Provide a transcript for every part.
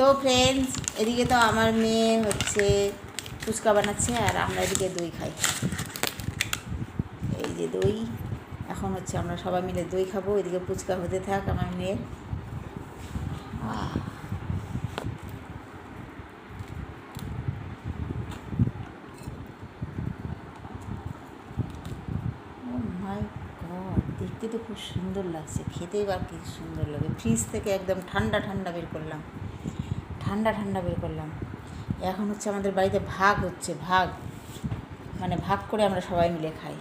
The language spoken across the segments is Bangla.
তো ফ্রেন্ডস এদিকে তো আমার মেয়ে হচ্ছে ফুচকা বানাচ্ছে আর আমরা এদিকে দই খাই। এই যে দই, এখন হচ্ছে আমরা সবাই মিলে দই খাব, এদিকে ফুচকা হতে থাক আমার মাই গড দেখতে তো খুব সুন্দর লাগছে খেতেই বা কি সুন্দর লাগে। ফ্রিজ থেকে একদম ঠান্ডা ঠান্ডা বের করলাম। ঠান্ডা ঠান্ডা বের করলাম। এখন হচ্ছে আমাদের বাড়িতে ভাগ হচ্ছে ভাগ। মানে ভাগ করে আমরা সবাই মিলে খাই।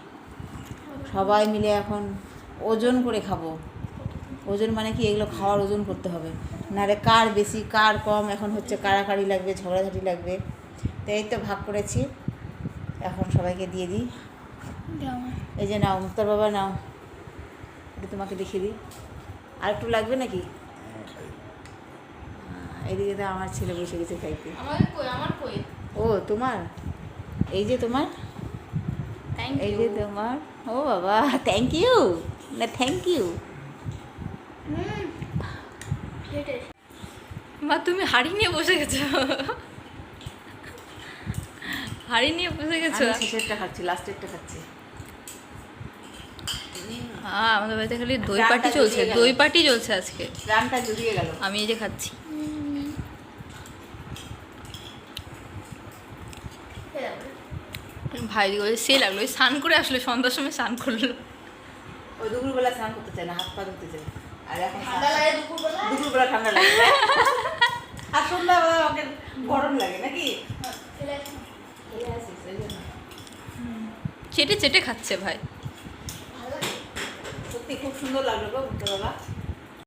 সবাই মিলে এখন ওজন করে খাব। ওজন মানে কি? এগুলো খাওয়ার ওজন করতে হবে। নাহলে কার বেশি কার কম? এখন হচ্ছে কাড়াকাড়ি লাগবে ঝগড়াঝাটি লাগবে। তো এই তো ভাগ করেছি। এখন সবাইকে দিয়ে দিই। এই যে নাও মুক্তার বাবা নাও। এটা তোমাকে দেখিয়ে দিই। আর একটু লাগবে নাকি? এদিকে তো আমার ছেলে বসে গেছে খাইতে। ও তোমার? এই যে তোমার? এই যে তোমার? ও বাবা থ্যাংক ইউ না থ্যাংক ইউ মা তুমি হাড়ি নিয়ে বসে গেছো। হাড়ি নিয়ে বসে গেছো? আমি শেষেরটা খাচ্ছি লাস্টেরটা খাচ্ছি। হ্যাঁ আমাদের বাড়িতে খালি দই পার্টি চলছে দই পার্টি চলছে আজকে। জুড়িয়ে গেল। আমি এই যে খাচ্ছি। ভাই বলে সে লাগল ওই স্নান করে আসলে সন্ধ্যার সময় স্নান করল। ওই দুপুরবেলা স্নান করতে চায় না হাত পা ধুতে চায়। আর এখন ঠান্ডা লাগে দুপুরবেলা? দুপুরবেলা ঠান্ডা লাগে আর সন্ধ্যাবেলা গরম লাগে নাকি? চেটে চেটে খাচ্ছে ভাই। সত্যি খুব সুন্দর লাগল গো বাবা